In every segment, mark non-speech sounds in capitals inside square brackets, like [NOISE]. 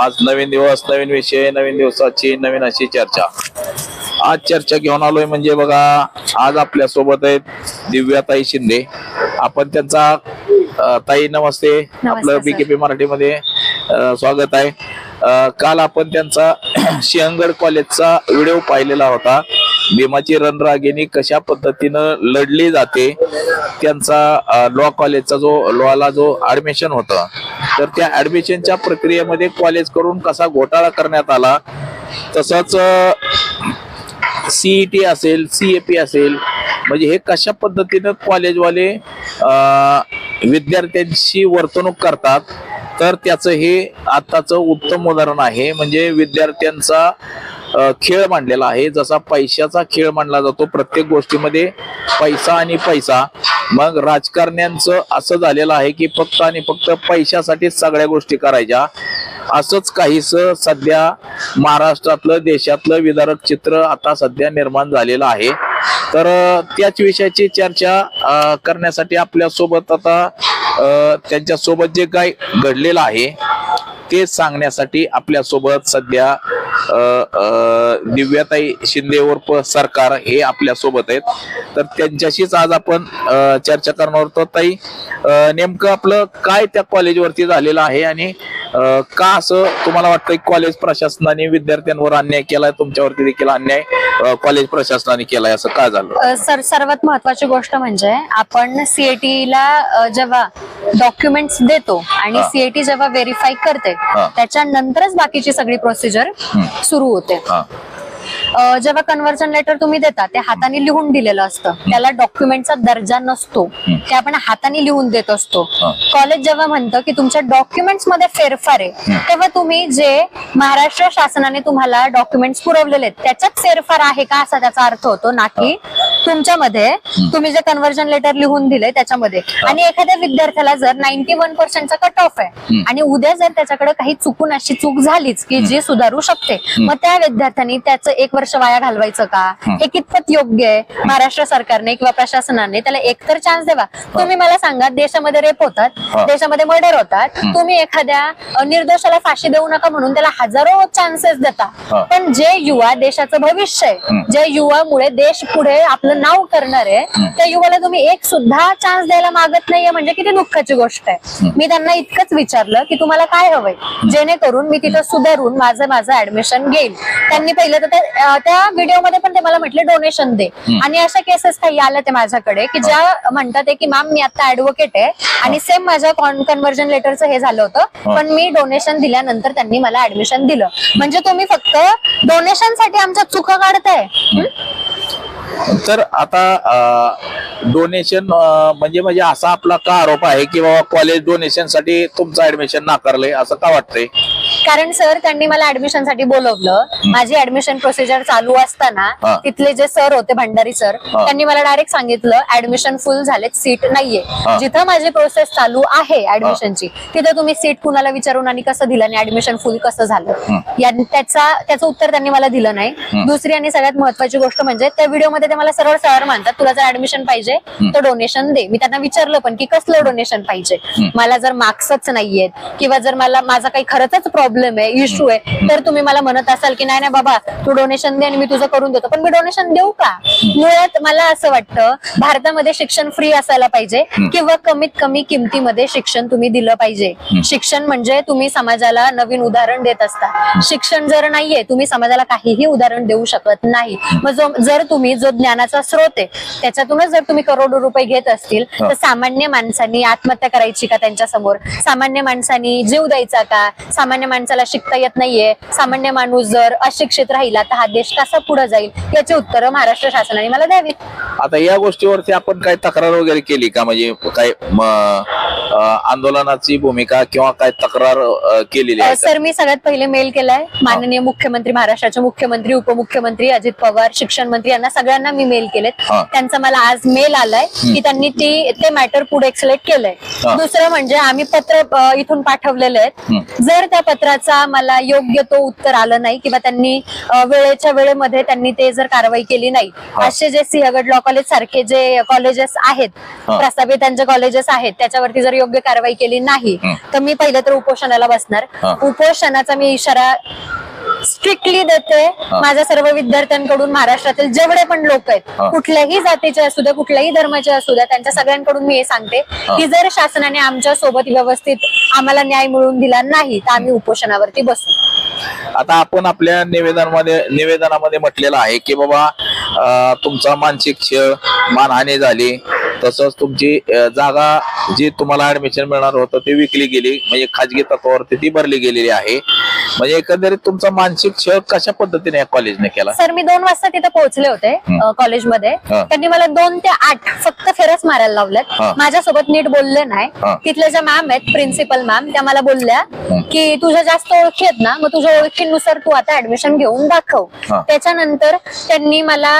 आज नवीन दिवस नवीन विषय नवीन दिवसाची नवीन अशी चर्चा. आज चर्चा घेऊन आलोय म्हणजे बघा आज आपल्यासोबत आहेत दिव्याताई शिंदे. आपण त्यांचा ताई नमस्ते. आपलं. बीकेपी मराठीमध्ये स्वागत आहे. काल आपण त्यांचा [CLEARS THROAT] सिंहगड कॉलेजचा व्हिडिओ पाहिलेला होता. भीमाची रणरागिणी कशा पद्धतीनं लढली जाते त्यांचा लॉ कॉलेजचा जो लॉला जो ऍडमिशन होता. तर त्या ऍडमिशनच्या प्रक्रियेमध्ये कॉलेज करून कसा घोटाळा करण्यात आला तसंच सीईटी असेल सीएपी असेल म्हणजे हे कशा पद्धतीनं कॉलेजवाले विद्यार्थ्यांशी वर्तणूक करतात तर त्याचं हे आताचं उत्तम उदाहरण आहे. म्हणजे विद्यार्थ्यांचा खेळ मांडलेला आहे. जसा पैशाचा खेळ मांडला जातो प्रत्येक गोष्टीमध्ये पैसा आणि पैसा. मग राजकारण्यांचं असं झालेलं आहे की फक्त आणि फक्त पैशासाठीच सगळ्या गोष्टी करायच्या. असंच काहीस सध्या महाराष्ट्रातलं देशातलं विदारक चित्र आता सध्या निर्माण झालेलं आहे. तर त्याच विषयाची चर्चा करण्यासाठी आपल्यासोबत आता त्यांच्यासोबत त्यांच्यासोबत जे काही घडलेलं आहे ते सांगण्यासाठी आपल्यासोबत सध्या दिव्याताई शिंदे उर्फ सरकार हे आपल्यासोबत आहेत. तर त्यांच्याशीच आज आपण चर्चा करणार होतो. ताई नेमकं आपलं काय त्या कॉलेजवरती झालेलं आहे आणि का असं तुम्हाला वाटतं कॉलेज प्रशासनाने विद्यार्थ्यांवर अन्याय केलाय? तुमच्यावरती देखील अन्याय कॉलेज प्रशासनाने केलाय? असं का झालं? सर सर्वात महत्वाची गोष्ट म्हणजे आपण सीएटी ला जेव्हा डॉक्युमेंट्स देतो आणि. सीएटी जेव्हा व्हेरीफाय करते. त्याच्यानंतरच बाकीची सगळी प्रोसिजर सुरू होते जेव्हा कन्व्हर्जन लेटर तुम्ही देता ते हाताने लिहून दिलेलं असतं. त्याला डॉक्युमेंटचा दर्जा नसतो. ते आपण हाताने लिहून देत असतो. कॉलेज जेव्हा म्हणतं की तुमच्या डॉक्युमेंट्समध्ये फेरफार आहे तेव्हा तुम्ही जे महाराष्ट्र शासनाने तुम्हाला डॉक्युमेंट्स पुरवलेले आहेत त्याच्यात फेरफार आहे का असा त्याचा अर्थ होतो ना की तुमच्यामध्ये तुम्ही जे कन्व्हर्जन लेटर लिहून दिले त्याच्यामध्ये आणि एखाद्या विद्यार्थ्याला जर नाईन्टी वन पर्सेंटचा कट ऑफ आहे आणि उद्या जर त्याच्याकडे काही चुकून अशी चूक झालीच की जी सुधारू शकते मग त्या विद्यार्थ्याने त्याचं एक वर्ष वाया घालवायचं का? हे. कितपत योग्य आहे? महाराष्ट्र सरकारने किंवा प्रशासनाने त्याला एकतर चान्स द्यावा तुम्ही मला सांगा देशामध्ये रेप होतात. देशामध्ये मर्डर होतात. तुम्ही एखाद्या निर्दोषाला फाशी देऊ नका म्हणून त्याला हजारो चान्सेस देता. पण जे युवा देशाचं भविष्य आहे ज्या युवामुळे देश पुढे आपलं नाव करणार आहे त्या युवाला तुम्ही एक सुद्धा चान्स द्यायला मागत नाहीये म्हणजे किती दुःखाची गोष्ट आहे. मी त्यांना इतकंच विचारलं की तुम्हाला काय हवंय? जेणेकरून मी तिथं सुधारून माझं माझं ऍडमिशन घेईल. त्यांनी पहिलं तर त्या व्हिडिओमध्ये पण ते मला म्हटले डोनेशन दे. आणि अशा केसेस काही आल्या ते माझ्याकडे की ज्या म्हणतात की मॅम मी आता ऍडव्होकेट आहे. आणि सेम माझ्या कन्व्हर्जन लेटरचं हे झालं होतं. पण मी डोनेशन दिल्यानंतर त्यांनी मला ऍडमिशन दिलं. म्हणजे तुम्ही फक्त डोनेशनसाठी आमच्या चुका काढताय? तर आता डोनेशन म्हणजे म्हणजे असा आपला का आरोप आहे की बाबा कॉलेज डोनेशनसाठी तुमचं ऍडमिशन नाकारलंय असं का वाटतंय? कारण सर त्यांनी मला ऍडमिशनसाठी बोलवलं. माझी ऍडमिशन प्रोसिजर चालू. असताना तिथले जे सर होते भंडारी सर. त्यांनी मला डायरेक्ट सांगितलं ऍडमिशन फुल झालेत सीट नाहीये. जिथं माझी प्रोसेस चालू आहे ऍडमिशनची तिथं तुम्ही सीट कुणाला विचारून आणि कसं दिलं आणि ऍडमिशन फुल कसं झालं? त्याचा त्याचं उत्तर त्यांनी मला दिलं नाही. दुसरी आणि सगळ्यात महत्वाची गोष्ट म्हणजे त्या व्हिडिओमध्ये ते मला सरळ सरळ म्हणतात तुला जर ऍडमिशन पाहिजे तर डोनेशन दे. मी त्यांना विचारलं पण की कसलं डोनेशन पाहिजे? मला जर मार्क्सच नाहीयेत किंवा जर मला माझा काही खरंच प्रॉब्लेम आहे इश्यू आहे. तर तुम्ही मला म्हणत असाल की नाही नाही बाबा तू डोनेशन दे आणि मी तुझं करून देतो. पण मी डोनेशन देऊ का? मुळात मला असं वाटतं भारतामध्ये शिक्षण फ्री असायला पाहिजे किंवा कमीत कमी किमतीमध्ये शिक्षण तुम्ही दिलं पाहिजे. शिक्षण म्हणजे तुम्ही समाजाला नवीन उदाहरण देत असता. शिक्षण जर नाहीये तुम्ही समाजाला काहीही उदाहरण देऊ शकत नाही. मग जो जर तुम्ही जो ज्ञानाचा स्रोत आहे त्याच्यातूनच जर तुम्ही करोडो रुपये घेत असतील तर सामान्य माणसांनी आत्महत्या करायची का त्यांच्यासमोर सामान्य माणसांनी जीव द्यायचा का? सामान्य माणसाला शिकता येत नाहीये. सामान्य माणूस जर अशिक्षित राहिला तर हा देश कसा पुढे जाईल? याची उत्तरं महाराष्ट्र शासनाने मला द्यावी आता या गोष्टीवरती आपण काय तक्रार वगैरे केली का म्हणजे काय आंदोलनाची भूमिका किंवा काय तक्रार केलेली आहे? सर मी सगळ्यात पहिले मेल केलाय माननीय मुख्यमंत्री महाराष्ट्राचे मुख्यमंत्री उपमुख्यमंत्री अजित पवार शिक्षण मंत्री यांना सगळ्यांना मी मेल केलेत. त्यांचा मला आज मेल आलाय की त्यांनी ती ते मॅटर पुढे एक्सलेट केलंय. दुसरं म्हणजे आम्ही पत्र इथून पाठवलेले आहेत जर त्या पत्राचा मला योग्य तो उत्तर आलं नाही किंवा त्यांनी वेळेच्या वेळेमध्ये त्यांनी ते जर कारवाई केली नाही. असे जे सिंहगड लॉ कॉलेज सारखे जे कॉलेजेस आहेत. प्रस्तावित त्यांचे कॉलेजेस आहेत त्याच्यावरती जर योग्य कारवाई केली नाही. तर मी पहिलं तर उपोषणाला बसणार. उपोषणाचा मी इशारा स्ट्रिक्टली देते माझ्या सर्व विद्यार्थ्यांकडून महाराष्ट्रातील जेवढे पण लोक आहेत. कुठल्याही जातीचे असू द्या कुठल्याही धर्माचे असू द्या त्यांच्या सगळ्यांकडून मी हे सांगते की जर शासनाने आमच्यासोबत व्यवस्थित आम्हाला न्याय मिळवून दिला नाही तर आम्ही उपोषणावरती बसू आता आपण आपल्या निवेदनामध्ये निवेदनामध्ये म्हटलेलं आहे की बाबा तुमचा मानसिक छळ मानहानी झाली. तसंच तुमची जागा जी तुम्हाला ऍडमिशन मिळणार होतं ती विकली गेली म्हणजे खाजगी तत्वावरती ती भरली गेलेली आहे म्हणजे एकंदरीत तुमचा मानसिक छळ कशा पद्धतीने या कॉलेजने केला सर मी दोन वाजता तिथे पोहोचले होते कॉलेजमध्ये. त्यांनी मला दोन ते आठ फक्त फेरच मारायला लावल्यात. माझ्यासोबत नीट बोलले नाही. तिथल्या ज्या मॅम आहेत प्रिन्सिपल मॅम त्या मला बोलल्या. की तुझ्या जास्त ओळखी आहेत ना मग तुझ्या ओळखीनुसार तू आता ऍडमिशन घेऊन दाखव. त्याच्यानंतर त्यांनी मला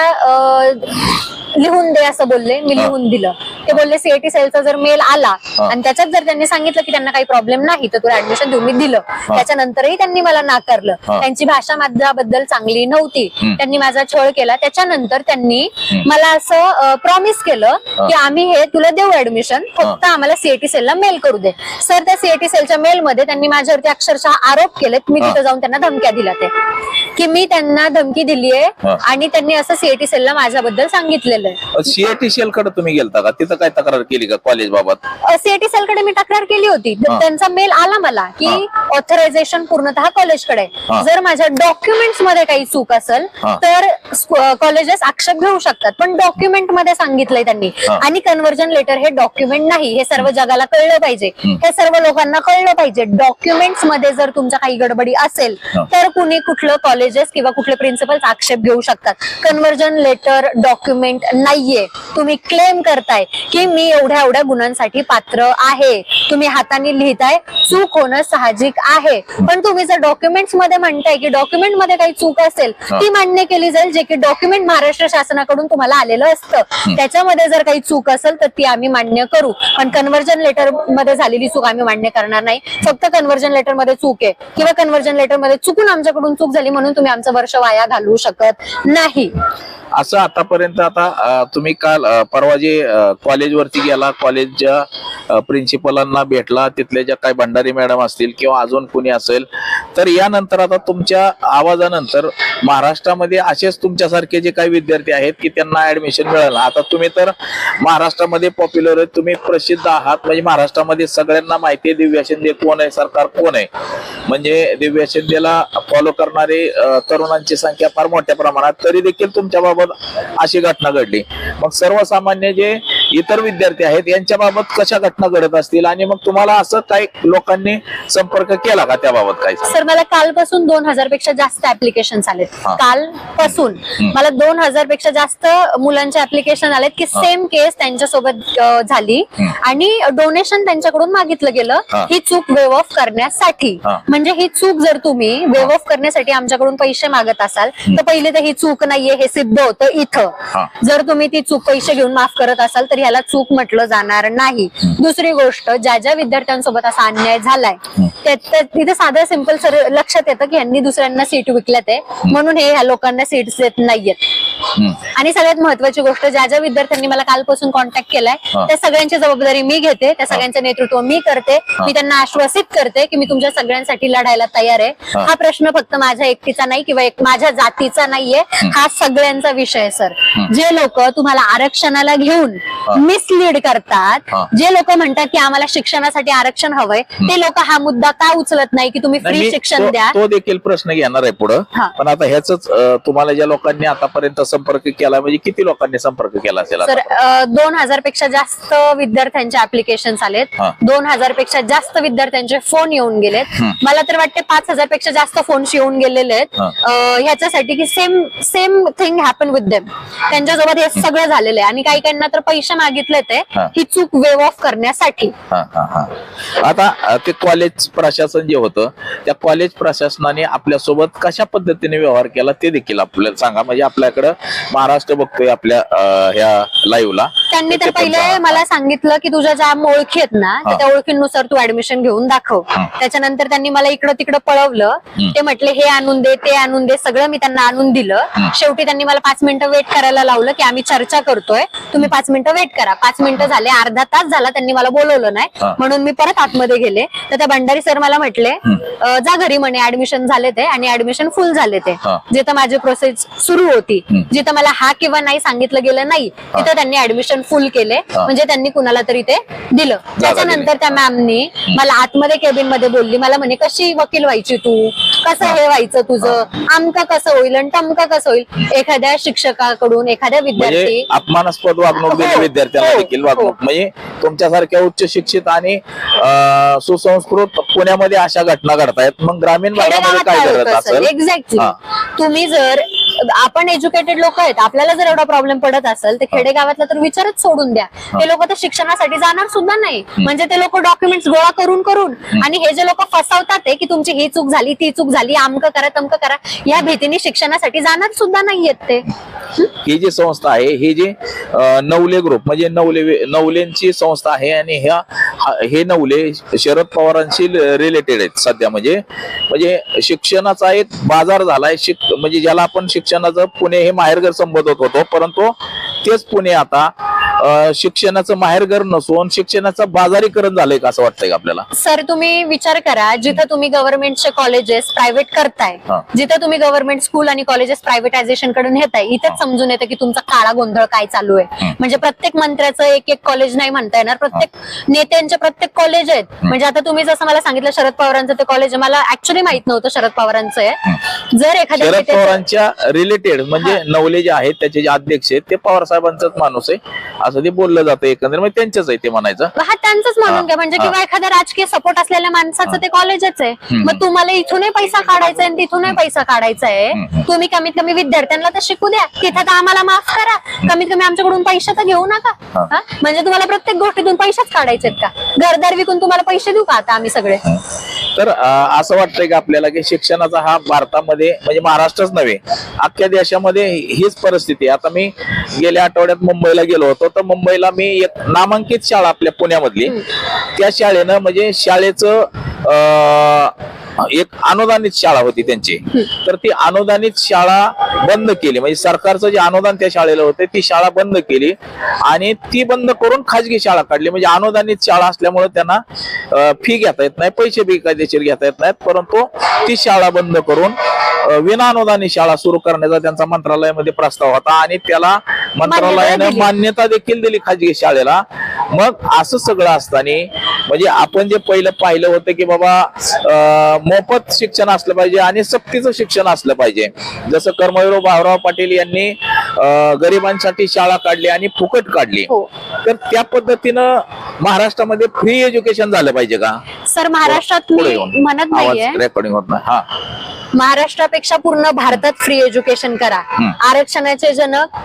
लिहून दे असं बोलले मी. लिहून दिलं ते बोलले सीएटी सेलचा जर मेल आला. आणि त्याच्यात जर त्यांनी सांगितलं की त्यांना काही प्रॉब्लेम नाही तर तुला ऍडमिशन देऊ मी दिलं त्याच्यानंतरही त्यांनी मला नाकारलं. त्यांची भाषा माझ्याबद्दल चांगली नव्हती. त्यांनी माझा छळ केला. त्याच्यानंतर त्यांनी. मला असं प्रॉमिस केलं की आम्ही हे तुला देऊ ऍडमिशन फक्त आम्हाला सीएटी सेलला मेल करू दे. सर त्या सीएटी सेलच्या मेल मध्ये त्यांनी माझ्यावरती अक्षरशः आरोप केलेत. मी. तिथे जाऊन त्यांना धमक्या दिल्या ते की मी त्यांना धमकी दिली आहे हा. आणि त्यांनी असं सीएटी सेलला माझ्याबद्दल सांगितलेलं आहे सीआयटी सेल कडे तुम्ही गेलता का तिथं काय तक्रार केली का कॉलेज बाबत सीएटी सेल कडे मी तक्रार केली होती तर हा. त्यांचा मेल आला मला की ऑथरायझेशन पूर्णतः कॉलेजकडे हा. जर माझ्या डॉक्युमेंट्समध्ये काही चूक असेल हा. तर कॉलेजेस आक्षेप घेऊ शकतात पण डॉक्युमेंटमध्ये सांगितलंय त्यांनी हा. आणि कन्व्हर्जन लेटर हे डॉक्युमेंट नाही हे सर्व जगाला कळलं पाहिजे हम्म. हे सर्व लोकांना कळलं पाहिजे डॉक्युमेंट्समध्ये जर तुमच्या काही गडबडी असेल हा. तर कुणी कुठलं कॉलेजेस किंवा कुठले प्रिन्सिपल्स आक्षेप घेऊ शकतात. कन्व्हर्जन लेटर डॉक्युमेंट नाहीये. तुम्ही क्लेम करताय की मी एवढ्या एवढ्या गुणांसाठी पात्र आहे. तुम्ही हाताने लिहिताय चूक होणं साहजिक आहे. पण तुम्ही जर डॉक्युमेंट्समध्ये म्हणताय की डॉक्युमेंटमध्ये काही चूक असेल. ती मान्य केली जाईल जे की डॉक्युमेंट महाराष्ट्र शासनाकडून तुम्हाला आलेलं असतं. त्याच्यामध्ये जर काही चूक असेल तर ती आम्ही मान्य करू. पण कन्व्हर्जन लेटरमध्ये झालेली चूक आम्ही मान्य करणार नाही. फक्त कन्व्हर्जन लेटरमध्ये चूक आहे. किंवा कन्व्हर्जन लेटरमध्ये चुकून आमच्याकडून चूक झाली म्हणून तुम्ही आमचं वर्ष वाया घालवू शकत नाही. असं आतापर्यंत आता तुम्ही काल परवा जे कॉलेजवरती गेला कॉलेजच्या प्रिन्सिपलांना भेटला तिथल्या ज्या काही भंडारी मॅडम असतील किंवा अजून कुणी असेल तर यानंतर आता तुमच्या आवाजानंतर महाराष्ट्रामध्ये असेच तुमच्यासारखे जे काही विद्यार्थी आहेत की त्यांना ऍडमिशन मिळालं. आता तुम्ही तर महाराष्ट्रामध्ये पॉप्युलर आहे तुम्ही प्रसिद्ध आहात. म्हणजे महाराष्ट्रामध्ये सगळ्यांना माहिती आहे दिव्या शिंदे कोण आहे सरकार कोण आहे? म्हणजे दिव्या शिंदेला फॉलो करणारे तरुणांची संख्या फार मोठ्या प्रमाणात तरी देखील तुमच्या बाबत अशी घटना घडली मग सर्वसामान्य जे इतर विद्यार्थी आहेत यांच्या बाबत कशा घटना घडत असतील आणि मग तुम्हाला असं काही लोकांनी संपर्क केला का त्याबाबत काय? सर मला कालपासून दोन हजारपेक्षा जास्त ऍप्लिकेशन आलेत. कालपासून मला दोन हजारपेक्षा जास्त मुलांचे ऍप्लिकेशन आलेत की सेम केस त्यांच्यासोबत झाली. आणि डोनेशन त्यांच्याकडून मागितलं गेलं हा. चूक वेव ऑफ करण्यासाठी. म्हणजे ही चूक जर तुम्ही वेव ऑफ करण्यासाठी आमच्याकडून पैसे मागत असाल तर पहिले तर ही चूक नाहीये हे सिद्ध होतं इथं. जर तुम्ही ती चूक पैसे घेऊन माफ करत असाल तर ह्याला चूक म्हटलं जाणार नाही. दुसरी गोष्ट ज्या ज्या विद्यार्थ्यांसोबत असा अन्याय झालाय तिथे साधं सिंपल सर लक्षात येतं की यांनी दुसऱ्यांना सीट विकल्यात आहे. म्हणून हे ह्या लोकांना सीट्स देत नाहीयेत. आणि सगळ्यात महत्वाची गोष्ट ज्या ज्या विद्यार्थ्यांनी मला कालपासून कॉन्टॅक्ट केलाय. त्या सगळ्यांची जबाबदारी मी घेते त्या सगळ्यांचं नेतृत्व मी करते. मी त्यांना आश्वासित करते की मी तुमच्या सगळ्यांसाठी लढायला तयार आहे. हा. हा प्रश्न फक्त माझ्या एकटीचा नाही किंवा एक माझ्या जातीचा नाहीये हा सगळ्यांचा विषय सर. जे लोक तुम्हाला आरक्षणाला घेऊन मिसलीड करतात. जे लोक म्हणतात की आम्हाला शिक्षणासाठी आरक्षण हवंय ते लोक हा मुद्दा का उचलत नाही की तुम्ही फ्री शिक्षण द्या? तो देखील प्रश्न घेणार आहे पुढं. पण आता ह्याच तुम्हाला ज्या लोकांनी आतापर्यंत संपर्क केला म्हणजे किती लोकांनी संपर्क केला असेल सर? दोन हजारपेक्षा जास्त विद्यार्थ्यांचे ऍप्लिकेशन आलेत. दोन हजारपेक्षा जास्त विद्यार्थ्यांचे फोन येऊन गेलेत. मला तर वाटते पाच हजारपेक्षा जास्त फोन्स येऊन गेलेले आहेत. ह्याच्यासाठी की same same thing happen with them त्यांच्यासोबत हे सगळं झालेलं आहे. आणि काही काहींना तर पैसे मागितले ते हा. चूक वेव ऑफ करण्यासाठी. हा, हा, हा. आता ते कॉलेज प्रशासन जे होतं त्या कॉलेज प्रशासनाने आपल्यासोबत कशा पद्धतीने व्यवहार केला ते देखील आपल्याला सांगा. म्हणजे आपल्याकडं महाराष्ट्र बघतोय आपल्या ह्या लाईव्हला त्यांनी तर पहिले पहा. मला सांगितलं की तुझ्या ज्या ओळखी आहेत ना तर. त्या ओळखींनुसार तू ऍडमिशन घेऊन दाखव. त्याच्यानंतर त्यांनी मला इकडं तिकडं पळवलं. ते म्हटले हे आणून दे ते आणून दे सगळं मी त्यांना आणून दिलं. शेवटी त्यांनी मला पाच मिनिटं वेट करायला लावलं की आम्ही चर्चा करतोय तुम्ही पाच मिनिटं वेट करा पाच मिनिटं झाले अर्धा तास झाला त्यांनी मला बोलवलं नाही. म्हणून मी परत आतमध्ये गेले तर त्या भंडारी सर मला म्हटले "अं, जा घरी म्हणे ऍडमिशन झाले ते आणि ऍडमिशन फुल झाले ते. जिथं माझी प्रोसेस सुरू होती. जिथं मला हा किंवा नाही सांगितलं गेलं नाही तिथं त्यांनी ऍडमिशन फुल केले. म्हणजे त्यांनी कुणाला तरी ते दिलं. त्याच्यानंतर त्या मॅमनी मला आतमध्ये केबिनमध्ये बोलली. मला म्हणे कशी वकील व्हायची तू? कसं हे. व्हायचं तुझं? आमका कसं होईल आणि तमका कसं होईल? एखाद्या शिक्षकाकडून एखाद्या म्हणजे विद्यार्थी अपमानास्पद वागणूक दिली हो, विद्यार्थ्यांना हो, देखील वागणूक. हो. म्हणजे तुमच्यासारख्या उच्च शिक्षित आणि सुसंस्कृत पुण्यामध्ये अशा घटना घडतायत. मग ग्रामीण भागामध्ये काय करत असेल? एक्झॅक्टली. तुम्ही जर आपण एज्युकेटेड लोक आहेत. आपल्याला जर एवढा प्रॉब्लेम पडत असेल तर खेडेगावातला तर विचारच सोडून द्या. ते लोक तर शिक्षणासाठी जाणार सुद्धा नाही. म्हणजे ते लोक डॉक्युमेंट्स गोळा करून करून. आणि हे जे लोक फसवतात आहे की तुमची ही चूक झाली ती चूक झाली आमक करा तमक करा या भीतीने शिक्षणासाठी जाणार सुद्धा नाहीयेत ते. ही जी संस्था आहे ही जी नवले ग्रुप म्हणजे नवले नवलेंची संस्था आहे आणि ह्या हा- नवले शरद पवारांशी रिलेटेड आहेत सध्या. म्हणजे म्हणजे शिक्षणाचा एक बाजार झालाय शिक म्हणजे ज्याला आपण शिक्षणाचं पुणे हे माहेरघर संबोधत होतो. परंतु तेच पुणे आता शिक्षणाचं माहेरघर नसून शिक्षणाचं बाजारीकरण झालंय का असं वाटतंय का आपल्याला? सर तुम्ही विचार करा जिथं तुम्ही गव्हर्नमेंटचे कॉलेजेस प्रायव्हेट करताय हा. जिथं तुम्ही गव्हर्नमेंट स्कूल आणि कॉलेजेस प्रायव्हेटायझेशनकडून नेताय इथेच समजून येतं की तुमचा काळा गोंधळ काय चालू आहे. म्हणजे प्रत्येक मंत्र्याचं एक एक कॉलेज नाही म्हणता येणार प्रत्येक नेत्यांचे प्रत्येक कॉलेज आहेत. म्हणजे आता तुम्ही जसं मला सांगितलं शरद पवारांचं ते कॉलेज मला ऍक्च्युली माहीत नव्हतं शरद पवारांचं आहे. जर एखाद्या शरद नेत्याचं- पवारांच्या रिलेटेड म्हणजे नवले जे आहेत त्याचे जे अध्यक्ष आहेत ते पवार साहेबांचाच माणूस आहे. असं ते बोललं जातं एकंदर म्हणजे त्यांच्याच आहे ते म्हणायचं. हा त्यांचंच म्हणून घ्या. म्हणजे. किंवा एखाद्या राजकीय सपोर्ट असलेल्या माणसाचं ते कॉलेजच आहे. मग तुम्हाला इथूनही पैसा काढायचा आहे आणि तिथूनही पैसा काढायचा आहे. तुम्ही कमीत कमी विद्यार्थ्यांना तर शिकू द्या. तिथं तर आम्हाला माफ करा. कमीत कमी आमच्याकडून पैसे तर घेऊ नका? म्हणजे तुम्हाला प्रत्येक गोष्टीतून पैसेच काढायचे आहेत का? घरदार विकून तुम्हाला पैसे देऊ का आता आम्ही सगळे? तर असं वाटतंय की आपल्याला की शिक्षणाचा हा भारतामध्ये म्हणजे महाराष्ट्रच नव्हे अख्ख्या देशामध्ये हीच परिस्थिती आता मी गेल्या आठवड्यात मुंबईला गेलो होतो तर मुंबईला मी एक नामांकित शाळा आपल्या पुण्यामधली. त्या शाळेनं म्हणजे शाळेचं एक अनुदानित शाळा होती त्यांची. तर ती अनुदानित शाळा बंद केली. म्हणजे सरकारचं जे अनुदान त्या शाळेला होते ती शाळा बंद केली आणि ती बंद करून खाजगी शाळा काढली. म्हणजे अनुदानित शाळा असल्यामुळे त्यांना फी घेता येत नाही पैसे बी कायदेशीर घेता येत नाहीत परंतु ती शाळा बंद करून विनाअनुदानी शाळा सुरू करण्याचा त्यांचा मंत्रालयामध्ये प्रस्ताव होता आणि त्याला मंत्रालयाने. मान्यता देखील दिली खाजगी शाळेला. मग असं सगळं असताना म्हणजे आपण जे पहिलं पाहिलं होतं की बाबा मोफत शिक्षण असलं पाहिजे आणि सक्तीचं शिक्षण असलं पाहिजे. जसं कर्मवीर भाऊराव पाटील यांनी गरिबांसाठी शाळा काढली आणि फुकट काढली. हो. तर त्या पद्धतीनं महाराष्ट्रामध्ये फ्री एज्युकेशन झालं पाहिजे का? सर महाराष्ट्रात येऊन. म्हणत नाहीये. आवाज रेकॉर्डिंग होत नाही. हा. महाराष्ट्रापेक्षा पूर्ण भारतात फ्री एज्युकेशन करा. आरक्षणाचे जनक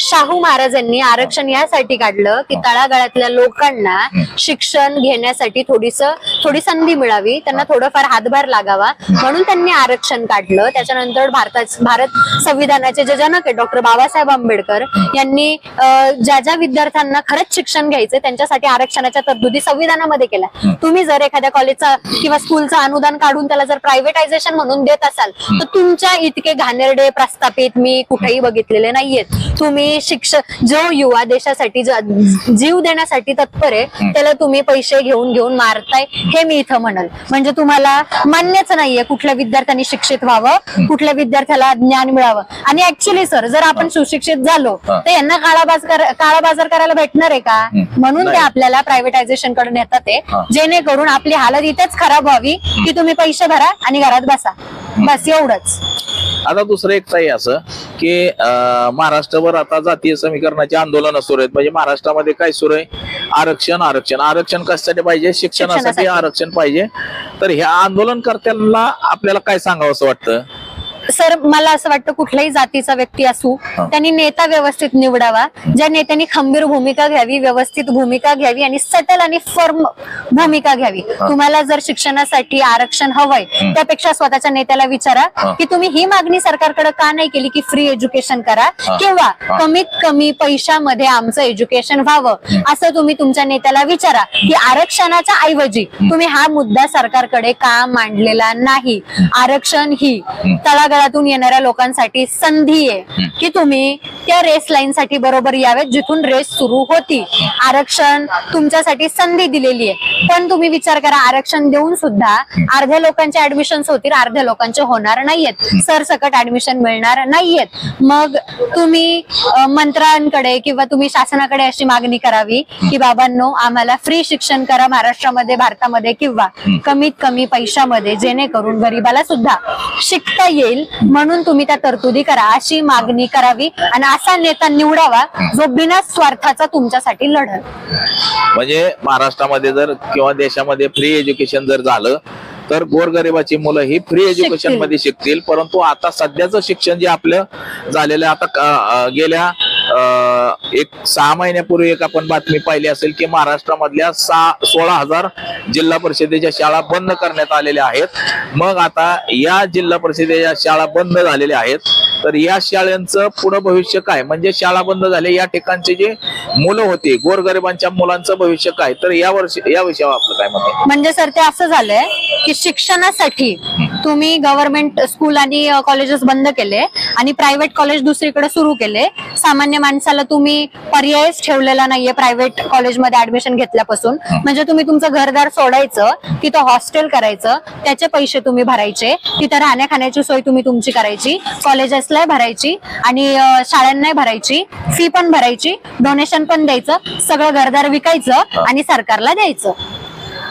शाहू महाराजांनी आरक्षण यासाठी काढलं की तळागाळातल्या लोकांना शिक्षण घेण्यासाठी थोडीस थोडी संधी मिळावी त्यांना थोडंफार हातभार लागावा. म्हणून त्यांनी आरक्षण काढलं. त्याच्यानंतर भारतात भारत संविधानाचे जे जनक आहेत डॉक्टर बाबासाहेब आंबेडकर यांनी ज्या ज्या विद्यार्थ्यांना खरंच शिक्षण घ्यायचे त्यांच्यासाठी आरक्षणाच्या तरतुदी संविधानामध्ये केल्या. तुम्ही जर एखाद्या कॉलेजचा किंवा स्कूलचं अनुदान काढून त्याला जर प्रायव्हेटायझेशन म्हणून देत असाल तर तुमच्या इतके घाणेरडे प्रस्थापित मी कुठेही बघितलेले नाहीयेत. तुम्ही शिक्षण जो युवा देशासाठी जीव देण्यासाठी तत्पर आहे त्याला तुम्ही पैसे घेऊन घेऊन मारताय हे मी इथं म्हणल म्हणजे तुम्हाला मान्यच नाहीये कुठल्या विद्यार्थ्यांनी शिक्षित व्हावं कुठल्या विद्यार्थ्याला ज्ञान मिळावं. आणि ऍक्च्युली सर जर आपण सुशिक्षित झालो. तर यांना काळा बाजार काळा बाजार करायला भेटणार आहे का? म्हणून ते. आपल्याला प्रायव्हेटायझेशनकडून येतात ते. हा. जेणेकरून आपली हालत इथेच खराब व्हावी की तुम्ही पैसे भरा आणि घरात बसा. बस एवढंच. आता दुसरं एक काही असं की महाराष्ट्रभर आता जातीय समीकरणाचे आंदोलन सुरू आहेत. म्हणजे महाराष्ट्रामध्ये काय सुरू आहे? आरक्षण आरक्षण. आरक्षण कशासाठी पाहिजे? शिक्षणासाठी शिक्षणासाठी. आरक्षण पाहिजे. तर ह्या आंदोलनकर्त्यांना आपल्याला काय सांगावं असं वाटतं? सर मला असं वाटतं कुठल्याही जातीचा व्यक्ती असू. त्यांनी नेता व्यवस्थित निवडावा. ज्या नेत्यांनी खंबीर भूमिका घ्यावी व्यवस्थित भूमिका घ्यावी आणि सटल आणि फर्म भूमिका घ्यावी. तुम्हाला जर शिक्षणासाठी आरक्षण हवंय त्यापेक्षा स्वतःच्या नेत्याला विचारा. की तुम्ही ही मागणी सरकारकडे का नाही केली की फ्री एज्युकेशन करा. किंवा. कमीत कमी पैशामध्ये आमचं एज्युकेशन व्हावं असं तुम्ही तुमच्या नेत्याला विचारा की आरक्षणाच्या ऐवजी तुम्ही हा मुद्दा सरकारकडे का मांडलेला नाही? आरक्षण ही तळागाळातून येणाऱ्या लोकांसाठी संधी आहे की तुम्ही त्या रेस लाईन साठी बरोबर यावेत जिथून रेस सुरू होती. आरक्षण तुमच्यासाठी संधी दिलेली आहे. पण तुम्ही विचार करा आरक्षण देऊन सुद्धा अर्ध्या लोकांचे ऍडमिशन होतील अर्ध्या लोकांचे होणार नाहीयेत. सरसकट ऍडमिशन मिळणार नाहीयेत. मग तुम्ही मंत्र्यांकडे किंवा तुम्ही शासनाकडे अशी मागणी करावी की बाबांनो आम्हाला फ्री शिक्षण करा महाराष्ट्रामध्ये भारतामध्ये किंवा कमीत कमी पैशामध्ये जेणेकरून गरीबाला सुद्धा शिकता येईल. म्हणून तुम्ही त्या तरतुदी करा अशी मागणी करावी आणि असा नेता निवडावा जो बिना स्वार्थाचा तुमच्यासाठी लढल. म्हणजे महाराष्ट्रामध्ये जर किंवा देशामध्ये फ्री एज्युकेशन जर झालं तर गोरगरिबाची मुलं ही फ्री एज्युकेशन. मध्ये शिकतील. परंतु आता सध्याचं शिक्षण जे आपलं झालेलं आता गेल्या एक सहा महिन्यापूर्वी एक आपण बातमी पाहिली असेल की महाराष्ट्रामधल्या सहा सोळा हजार जिल्हा परिषदेच्या शाळा बंद करण्यात आलेल्या आहेत. मग आता या जिल्हा परिषदेच्या शाळा बंद झालेल्या आहेत. तर या शाळांचं पुढं भविष्य काय? म्हणजे शाळा बंद झाले या ठिकाणचे जे मुलं होती गोरगरिबांच्या मुलांचं भविष्य काय? तर या वर्षी या विषयावर आपलं काय आहे? म्हणजे सर ते असं झालंय की शिक्षणासाठी तुम्ही गव्हर्नमेंट स्कूल आणि कॉलेजेस बंद केले आणि प्रायव्हेट कॉलेज दुसरीकडे सुरू केले. सामान्य माणसाला तुम्ही पर्यायच ठेवलेला नाहीये प्रायव्हेट कॉलेजमध्ये ऍडमिशन घेतल्यापासून. म्हणजे तुम्ही तुमचं घरदार सोडायचं तिथं हॉस्टेल करायचं त्याचे पैसे तुम्ही भरायचे तिथं राहण्या खाण्याची सोय तुम्ही तुमची करायची. कॉलेजेसला भरायची आणि अं, शाळांना भरायची फी पण भरायची डोनेशन पण द्यायचं सगळं घरदार विकायचं आणि सरकारला द्यायचं.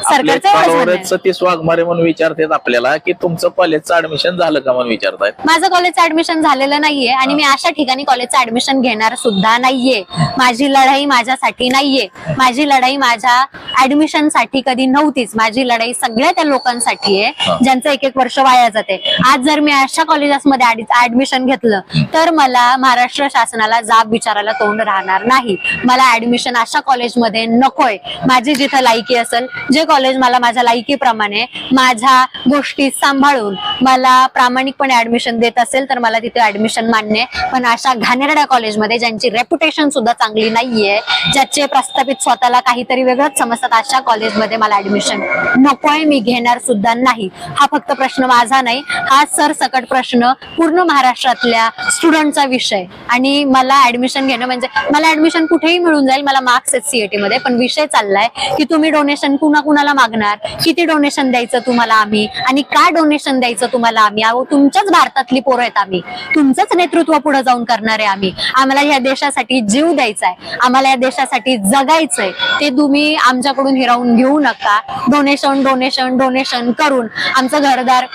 सरकारचं एवढंच म्हणणं कॉलवरच आहे. सतीश वाघमारे म्हणून विचारतात आपल्याला की तुमचं कॉलेजचं ऍडमिशन झालं का म्हणून विचारतायत? माझं कॉलेजचं ऍडमिशन झालेलं नाहीये आणि मी अशा ठिकाणी कॉलेजचं ऍडमिशन घेणार सुद्धा नाहीये. माझी लढाई माझ्यासाठी नाहीये. माझी लढाई माझ्या ऍडमिशनसाठी कधी नव्हतीच. माझी लढाई सगळ्या त्या लोकांसाठी आहे ज्यांचं एक एक वर्ष वाया जाते. आज जर मी अशा कॉलेजेसमध्ये ऍडमिशन घेतलं तर मला महाराष्ट्र शासनाला जाब विचारायला तोंड राहणार नाही. मला ऍडमिशन अशा कॉलेजमध्ये नकोय. माझी जिथं लायकी असेल जे कॉलेज मला माझ्या लायकीप्रमाणे माझ्या गोष्टी सांभाळून मला प्रामाणिकपणे ऍडमिशन देत असेल तर मला तिथे ऍडमिशन मान्य पण अशा घाणेरड्या कॉलेजमध्ये ज्यांची रेप्युटेशन सुद्धा चांगली नाहीये ज्याचे प्रस्थापित स्वतःला काहीतरी वेगळंच समजतात अशा कॉलेजमध्ये मला ऍडमिशन नकोय मी घेणार सुद्धा नाही. हा फक्त प्रश्न माझा नाही हा सरसकट प्रश्न पूर्ण महाराष्ट्रातल्या स्टुडंटचा विषय. आणि मला ऍडमिशन घेणं म्हणजे मला ऍडमिशन कुठेही मिळून जाईल मला मार्क्स आहेत सीएटी मध्ये पण विषय चाललाय की तुम्ही डोनेशन कुणा तुम्हाला मागणार? किती डोनेशन द्यायचं तुम्हाला आम्ही? आणि का डोनेशन द्यायचं तुम्हाला आम्ही? अहो तुमच्याच भारतातली पोरं आहेत आम्ही. तुमचंच नेतृत्व पुढे जाऊन करणार आहे आम्ही. आम्हाला या देशासाठी जीव द्यायचा आहे. आम्हाला या देशासाठी जगायचंय. ते तुम्ही आमच्याकडून हिरावून घेऊ नका. डोनेशन डोनेशन डोनेशन करून आमचं घरदार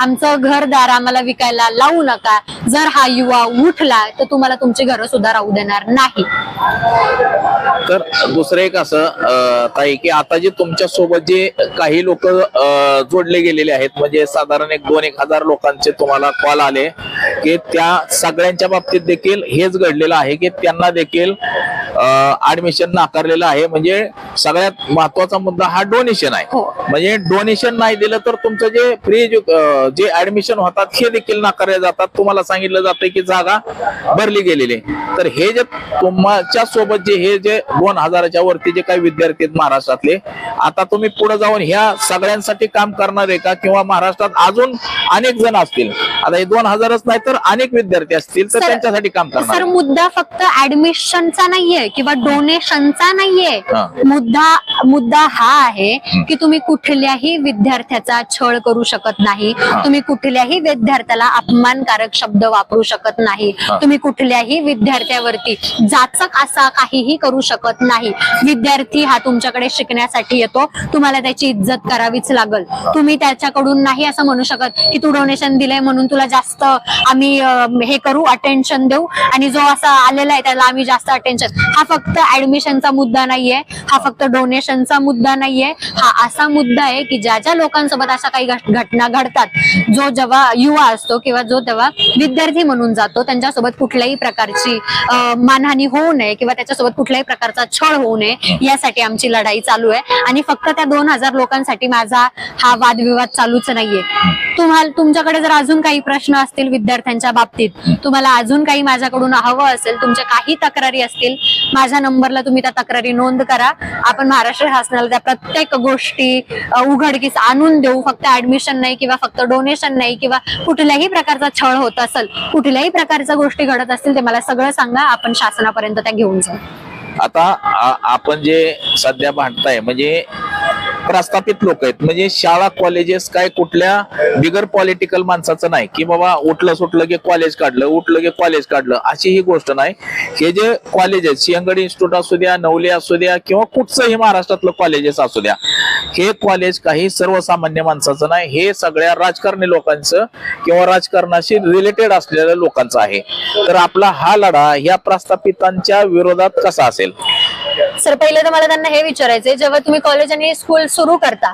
आमचं घरदार आम्हाला विकायला लावू नका. जर हा युवा उठला तर तुम्हाला तुमची घरं सुद्धा राहू देणार नाही. तर दुसरं एक असं ताई की आता जे तुमच्यासोबत जे काही लोक जोडले गेलेले आहेत म्हणजे साधारण एक दोन एक हजार लोकांचे तुम्हाला कॉल आले की त्या सगळ्यांच्या बाबतीत देखील हेच घडलेलं आहे की त्यांना देखील ऍडमिशन नाकारलेलं आहे. म्हणजे सगळ्यात महत्त्वाचा मुद्दा हा डोनेशन आहे. हो. म्हणजे डोनेशन नाही दिलं तर तुमचं जे फ्री जे ऍडमिशन होतात हे देखील नाकारले जातात तुम्हाला सांगितलं जातं की जागा भरली गेलेली आहे. तर हे जे तुमच्यासोबत जे हे जे दोन हजाराच्या वरती जे काही विद्यार्थी आहेत महाराष्ट्रातले आता तुम्ही पुढे जाऊन ह्या सगळ्यांसाठी काम करणार आहे का किंवा महाराष्ट्रात अजून अनेक जण असतील आता हे दोन हजारच नाही तर अनेक विद्यार्थी असतील तर त्यांच्यासाठी काम करणार सर. मुद्दा फक्त ऍडमिशनचा नाहीये किंवा डोनेशनचा नाहीये. मुद्दा मुद्दा हा आहे की तुम्ही कुठल्याही विद्यार्थ्याचा छळ करू शकत नाही तुम्ही कुठल्याही विद्यार्थ्याला अपमानकारक शब्द वापरू शकत नाही. तुम्ही कुठल्याही विद्यार्थ्यावरती जाचक असा काहीही करू शकत नाही. विद्यार्थी हा तुमच्याकडे शिकण्यासाठी येतो. तुम्हाला त्याची इज्जत करावीच लागल. तुम्ही त्याच्याकडून नाही असं म्हणू शकत की तू डोनेशन दिलंय म्हणून तुला जास्त आम्ही हे करू अटेन्शन देऊ. आणि जो असा आलेला आहे त्याला आम्ही जास्त अटेन्शन हा फक्त ऍडमिशनचा मुद्दा नाहीये. हा फक्त डोनेशनचा मुद्दा नाहीये. हा असा मुद्दा आहे की ज्या ज्या लोकांसोबत अशा काही घट- घटना घडतात जो जेव्हा युवा असतो किंवा जो तेव्हा विद्यार्थी म्हणून जातो त्यांच्यासोबत कुठल्याही प्रकारची मानहानी होऊ नये किंवा त्याच्यासोबत कुठल्याही प्रकारचा छळ होऊ नये यासाठी आमची लढाई चालू आहे. आणि फक्त त्या दोन हजार लोकांसाठी माझा हा वादविवाद चालूच नाहीये. तुम्हाला तुमच्याकडे जर अजून काही प्रश्न असतील विद्यार्थ्यांच्या बाबतीत तुम्हाला अजून काही माझ्याकडून हवं असेल तुमच्या काही तक्रारी असतील माझ्या नंबरला तुम्ही त्या तक्रारी नोंद करा. आपण महाराष्ट्र शासनाला त्या प्रत्येक गोष्टी उघडकीस आणून देऊ. फक्त ऍडमिशन नाही किंवा फक्त डोनेशन नाही किंवा कुठल्याही प्रकारचा छळ होत असेल कुठल्याही प्रकारच्या गोष्टी घडत असतील ते मला सगळं सांगा आपण शासनापर्यंत त्या घेऊन जाऊ. आता आपण जे सध्या भांडताय म्हणजे प्रस्थापित लोक आहेत. म्हणजे शाळा कॉलेजेस काय कुठल्या बिगर पॉलिटिकल माणसाचं नाही की बाबा उठलं सुटलं की कॉलेज काढलं उठलं की कॉलेज काढलं अशी ही गोष्ट नाही. हे जे कॉलेज आहेत सिंहगड इन्स्टिट्यूट असू द्या नवले असू द्या किंवा कुठचंही महाराष्ट्रातलं कॉलेजेस असू द्या हे कॉलेज काही सर्वसामान्य माणसाचं नाही. हे सगळ्या राजकारणी लोकांचं किंवा राजकारणाशी रिलेटेड असलेल्या लोकांचं आहे. तर आपला हा लढा या प्रस्थापितांच्या विरोधात कसा असेल? सर पहिले तर मला त्यांना हे विचारायचंय जेव्हा तुम्ही कॉलेज आणि स्कूल सुरू करता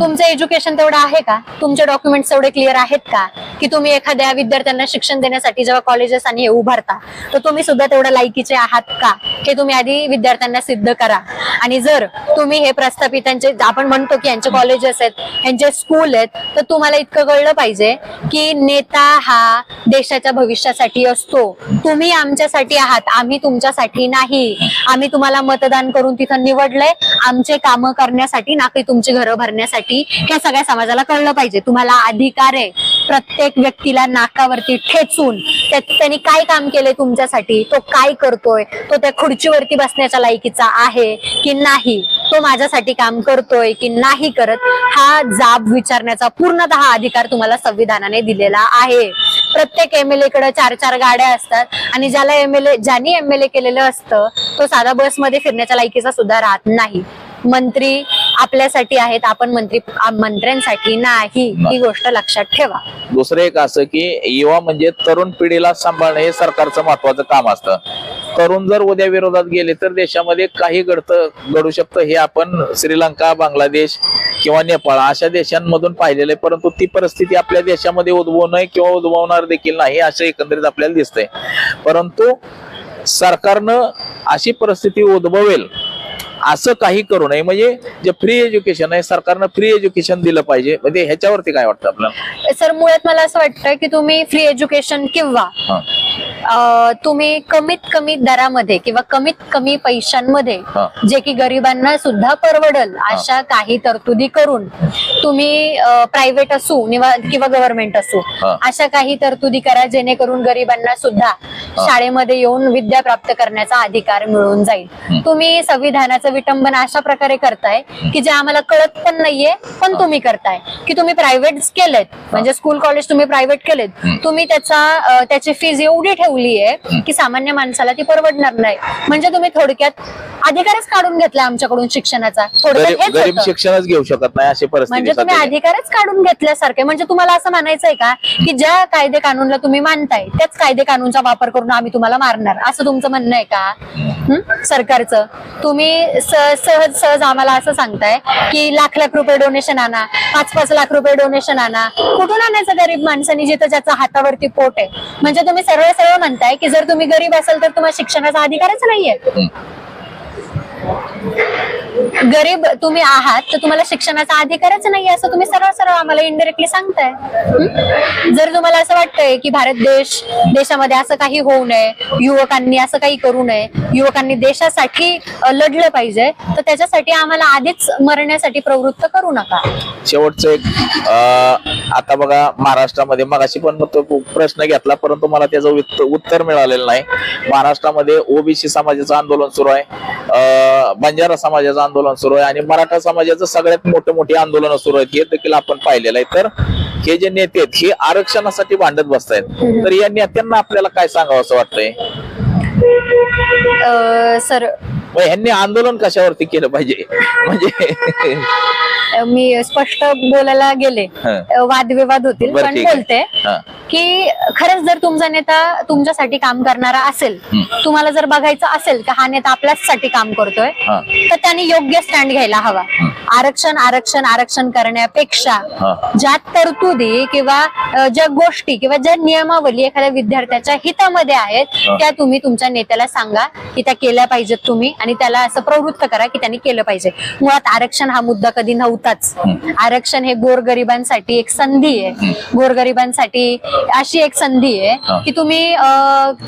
तुमचं एज्युकेशन तेवढं आहे का? तुमचे डॉक्युमेंट्स तेवढे क्लिअर आहेत का? की तुम्ही एखाद्या विद्यार्थ्यांना शिक्षण देण्यासाठी जेव्हा कॉलेजेस आणि हे उभारता तर तुम्ही सुद्धा तेवढ्या लायकीचे आहात का? हे तुम्ही आधी विद्यार्थ्यांना सिद्ध करा. आणि जर तुम्ही हे प्रस्थापितांचे आपण म्हणतो की यांचे कॉलेजेस आहेत यांचे स्कूल आहेत तर तुम्हाला इतकं कळलं पाहिजे की नेता हा देशाच्या भविष्यासाठी असतो. तुम्ही आमच्यासाठी आहात आम्ही तुमच्यासाठी नाही. आम्ही तुम्हाला मतदान करून तिथं निवडलंय. आमचे काम करण्यासाठी ना की तुमची घरं भरण्यासाठी ह्या सगळ्या समाजाला कळलं पाहिजे. तुम्हाला अधिकार आहे. प्रत्येक व्यक्तीला नाकावरती ठेचून त्यांनी काय काम केलंय तुमच्यासाठी? तो काय करतोय? तो त्या खुर्चीवरती बसण्याच्या लायकीचा आहे की नाही? तो माझ्यासाठी काम करतोय की नाही करत? हा जाब विचारण्याचा पूर्णतः अधिकार तुम्हाला संविधानाने दिलेला आहे. प्रत्येक एमएलए कडे चार चार गाड्या असतात आणि ज्याला एमएलए ज्यांनी एमएलए केलेलं असतं तो साधा बसमध्ये फिरण्याच्या लायकीचा सुद्धा राहत नाही. मंत्री आपल्यासाठी आहेत आपण मंत्री मंत्र्यांसाठी नाही ही गोष्ट लक्षात ठेवा. दुसरं एक असं की युवा म्हणजे तरुण पिढीला सांभाळणं हे सरकारचं महत्वाचं काम असतं. तरुण जर उद्या विरोधात गेले तर देशामध्ये काही घडतं घडू शकतं हे आपण श्रीलंका बांगलादेश किंवा नेपाळ अशा देशांमधून पाहिलेलं आहे. परंतु ती परिस्थिती आपल्या देशामध्ये उद्भवू नये किंवा उद्भवणार देखील नाही असं एकंदरीत आपल्याला दिसतंय. परंतु सरकारनं अशी परिस्थिती उद्भवेल असं काही करू नये. म्हणजे जे फ्री एज्युकेशन आहे सरकारनं फ्री एज्युकेशन दिलं पाहिजे. म्हणजे ह्याच्यावरती काय वाटतं आपल्याला? सर मुळात मला असं वाटतं की तुम्ही फ्री एज्युकेशन किंवा तुम्ही कमीत कमी दरामध्ये किंवा कमीत कमी पैशांमध्ये. जे की गरिबांना सुद्धा परवडल अशा काही तरतुदी करून तुम्ही प्रायव्हेट असू किंवा गव्हर्नमेंट असू. अशा काही तरतुदी करा जेणेकरून गरिबांना सुद्धा शाळेमध्ये येऊन विद्या प्राप्त करण्याचा अधिकार मिळून जाईल. तुम्ही संविधानाचं विटंबन अशा प्रकारे करताय की जे आम्हाला कळत पण नाहीये पण तुम्ही करताय. की तुम्ही प्रायव्हेट केलेत म्हणजे स्कूल कॉलेज तुम्ही प्रायव्हेट केलेत तुम्ही त्याचा त्याची फीज एवढी ठेवली आहे की सामान्य माणसाला ती परवडणार नाही. म्हणजे तुम्ही थोडक्यात अधिकारच काढून घेतला आमच्याकडून शिक्षणाचा. थोडक्यात गरीब हेच गरीब होतं. शिक्षणच घेऊ शकत नाही अशी परिस्थिती म्हणजे तुम्ही सध्या. अधिकारच काढून घेतल्यासारखे. म्हणजे तुम्हाला असं म्हणायचंय का की ज्या कायदे कानूनला तुम्ही मानताय त्याच कायदे कानूनचा वापर करून आम्ही तुम्हाला मारणार. असं तुमचं म्हणणं आहे का? हं? सरकारचं. तुम्ही स- सहज सहज आम्हाला असं सांगताय की लाख लाख रुपये डोनेशन आणा पाच पाच लाख रुपये डोनेशन आणा. कुठून आणायचं गरीब माणसानी जिथं ज्याचा हातावरती पोट आहे? म्हणजे तुम्ही सरळ सरळ म्हणताय की जर तुम्ही गरीब असाल तर तुम्हाला शिक्षणाचा अधिकारच नाहीये. गरीब तुम्ही आहात तर तुम्हाला शिक्षणाचा अधिकारच नाही असं तुम्ही सरळ सरळ आम्हाला इनडिरेक्टली सांगताय. जर तुम्हाला असं वाटतंय की भारत देश देशामध्ये असं काही होऊ नये युवकांनी असं काही करू नये युवकांनी देशासाठी लढलं पाहिजे तर त्याच्यासाठी आम्हाला आधीच मरण्यासाठी प्रवृत्त करू नका. शेवटचं एक आता बघा महाराष्ट्रामध्ये मगाशी पण प्रश्न घेतला परंतु मला त्याचं उत्तर मिळालेलं नाही. महाराष्ट्रामध्ये ओबीसी समाजाचं आंदोलन सुरू आहे. बंजारा समाजाचं आंदोलन सुरू आहे आणि मराठा समाजाचं सगळ्यात मोठे मोठी आंदोलन सुरू आहेत हे देखील आपण पाहिलेलं आहे. तर हे जे नेते आहेत हे आरक्षणासाठी भांडत बसतायत. तर या नेत्यांना आपल्याला काय सांगावं असं वाटतंय? सर मग ह्यांनी आंदोलन कशावरती केलं पाहिजे म्हणजे मी स्पष्ट बोलायला गेले हं. वादविवाद होतील बरं, पण ठीक आहे. बोलते हा. की खरंच जर तुमचा नेता तुमच्यासाठी काम करणारा असेल हं. तुम्हाला जर बघायचं असेल की हा नेता आपल्यासाठी काम करतोय हा. तर त्यांनी योग्य स्टँड घ्यायला हवा आरक्षण आरक्षण आरक्षण करण्यापेक्षा हा. ज्या तरतुदी किंवा अ, ज्या गोष्टी किंवा ज्या नियमावली एखाद्या विद्यार्थ्याच्या हितामध्ये आहेत हा. त्या तुम्ही तुमच्या नेत्याला सांगा की त्या केल्या पाहिजेत तुम्ही आणि त्याला असं प्रवृत्त करा की त्यांनी केलं पाहिजे. मुळात आरक्षण हा मुद्दा कधी नव्हताच. आरक्षण हे गोरगरिबांसाठी एक संधी आहे. गोरगरिबांसाठी अशी एक संधी. आहे की तुम्ही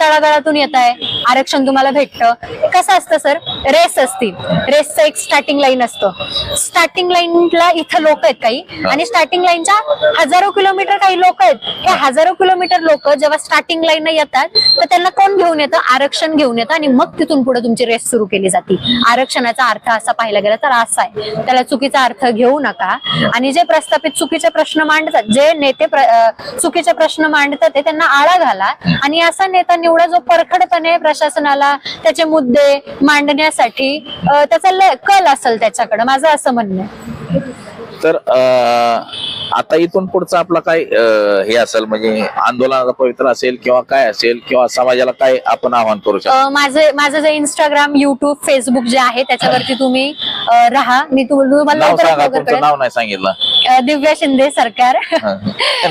तळागाळातून येत आहे आरक्षण तुम्हाला भेटतं. कसं असतं सर? रेस असती. रेसचं एक स्टार्टिंग लाईन असतं. स्टार्टिंग लाईनला इथं लोक आहेत काही. आणि स्टार्टिंग लाईनच्या हजारो किलोमीटर काही लोक आहेत. हे हजारो किलोमीटर लोक जेव्हा स्टार्टिंग लाईन येतात तर त्यांना कोण घेऊन येतं? आरक्षण घेऊन येतं. आणि मग तिथून पुढे तुमची रेस सुरू केली जाते. आरक्षणाचा अर्थ असा पाहिला गेला तर असा आहे. त्याला चुकीचा अर्थ घेऊ नका. आणि जे प्रस्थापित चुकीचे प्रश्न मांडतात जे नेते चुकीचे प्रश्न मांडतात ते त्यांना आळा घाला. आणि असा नेता निवडा जो परखडपणे प्रशासनाला त्याचे मुद्दे मांडण्यासाठी त्याचा कल असेल त्याच्याकडे माझं असं म्हणणं आहे. तर आता इथून पुढचं आपला काय हे असेल म्हणजे आंदोलनाचा पवित्र असेल किंवा काय असेल किंवा समाजाला काय आपण आव्हान करू शकतो? माझे माझं जे इंस्टाग्राम युट्यूब फेसबुक जे आहे त्याच्यावरती तुम्ही राहा. मी तुम- तुम्हाला नाव तुमचं नाही सांगितलं. दिव्या शिंदे सरकार. [LAUGHS] हं.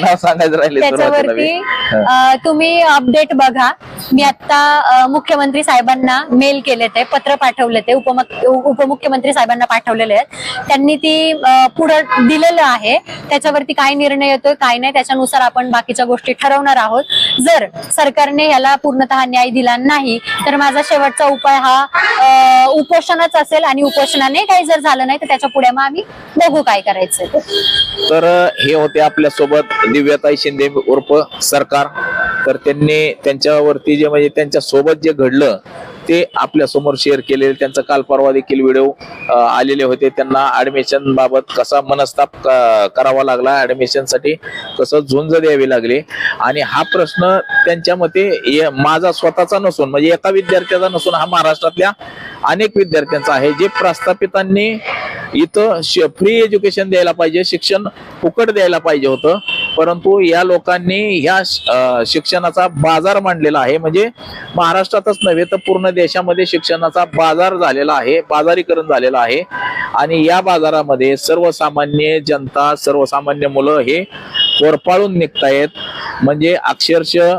नाव सांगायचं राहिले त्याच्यावरती तुम्ही अपडेट बघा. मी आता मुख्यमंत्री साहेबांना मेल केले ते पत्र पाठवले ते उपमुख- उपमुख्यमंत्री साहेबांना पाठवलेले आहेत. त्यांनी ती अं, दिलेलं आहे. त्याच्यावरती काय निर्णय येतोय काय नाही त्याच्यानुसार आपण बाकीच्या गोष्टी ठरवणार आहोत. जर सरकारने याला पूर्णतः न्याय दिला नाही तर माझा शेवटचा उपाय हा उपोषणच असेल आणि उपोषणाने काही जर झालं नाही तर त्याच्या पुढे मग आम्ही बघू काय करायचं तर हे होते आपल्यासोबत दिव्यताई शिंदे उर्फ सरकार. तर त्यांनी त्यांच्यावरती जे म्हणजे त्यांच्यासोबत जे घडलं ते आपल्यासमोर शेअर केलेले त्यांचा काल परवा देखील व्हिडिओ आलेले होते. त्यांना ऍडमिशन बाबत कसा मनस्ताप करावा लागला ऍडमिशनसाठी कसं झुंज द्यावी लागली. आणि हा प्रश्न त्यांच्या मते माझा स्वतःचा नसून म्हणजे एका विद्यार्थ्याचा नसून हा महाराष्ट्रातल्या अनेक विद्यार्थ्यांचा आहे. जे प्रस्थापितांनी इथं फ्री एज्युकेशन द्यायला पाहिजे शिक्षण फुकट द्यायला पाहिजे होतं. परंतु या लोकांनी ह्या शिक्षणाचा बाजार मांडलेला आहे. म्हणजे महाराष्ट्रातच नव्हे तर पूर्ण देशामध्ये शिक्षणाचा बाजार झालेला आहे बाजारीकरण झालेलं आहे. आणि या बाजारामध्ये सर्वसामान्य जनता सर्वसामान्य मुलं हे कोरपाळून निघतायत. म्हणजे अक्षरशः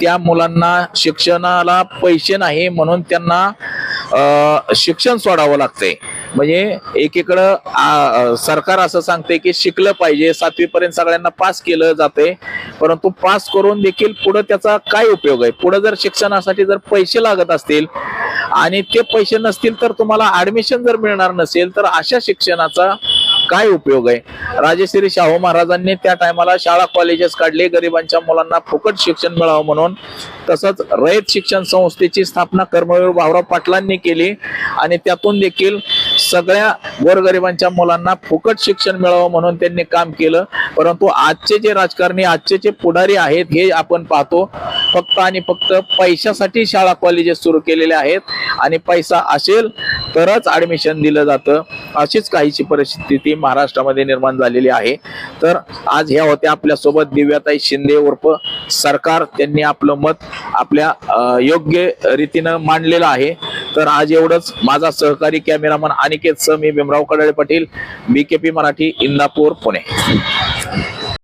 त्या मुलांना शिक्षणाला पैसे नाही म्हणून त्यांना शिक्षण सोडावं लागतंय. म्हणजे एकीकडं सरकार असं सांगते की शिकलं पाहिजे सातवीपर्यंत सगळ्यांना पास केलं जाते परंतु पास करून देखील पुढं त्याचा काय उपयोग आहे? पुढं जर शिक्षणासाठी जर पैसे लागत असतील आणि ते पैसे नसतील तर तुम्हाला ऍडमिशन जर मिळणार नसेल तर अशा शिक्षणाचा काय उपयोग आहे? राजश्री शाहू महाराजांनी त्या टायमाला शाळा कॉलेजेस काढले. गरिबांच्या मुलांना फुकट शिक्षण मिळावं म्हणून. तसंच रयत शिक्षण संस्थेची स्थापना कर्मवीर भाऊराव पाटलांनी केली. आणि त्यातून देखील सगळ्या गोरगरिबांच्या मुलांना फुकट शिक्षण मिळावं म्हणून त्यांनी काम केलं. परंतु आजचे जे राजकारणी आजचे जे पुढारी आहेत हे आपण पाहतो. फक्त आणि फक्त पैशासाठी शाळा कॉलेजेस सुरू केलेले आहेत. आणि पैसा असेल तरच ॲडमिशन दिलं जातं. अशीच काहीची परिस्थिती महाराष्ट्रामध्ये निर्माण झालेली आहे. तर आज ह्या होत्या आपल्यासोबत दिव्याताई शिंदे उर्फ सरकार. त्यांनी आपलं मत आपल्या योग्य रीतीनं मांडलेलं आहे. तर आज एवढंच. माझा सहकारी कॅमेरामन अनिकेत सह मी भीमराव कडाळे पाटील बीकेपी मराठी इंदापूर पुणे.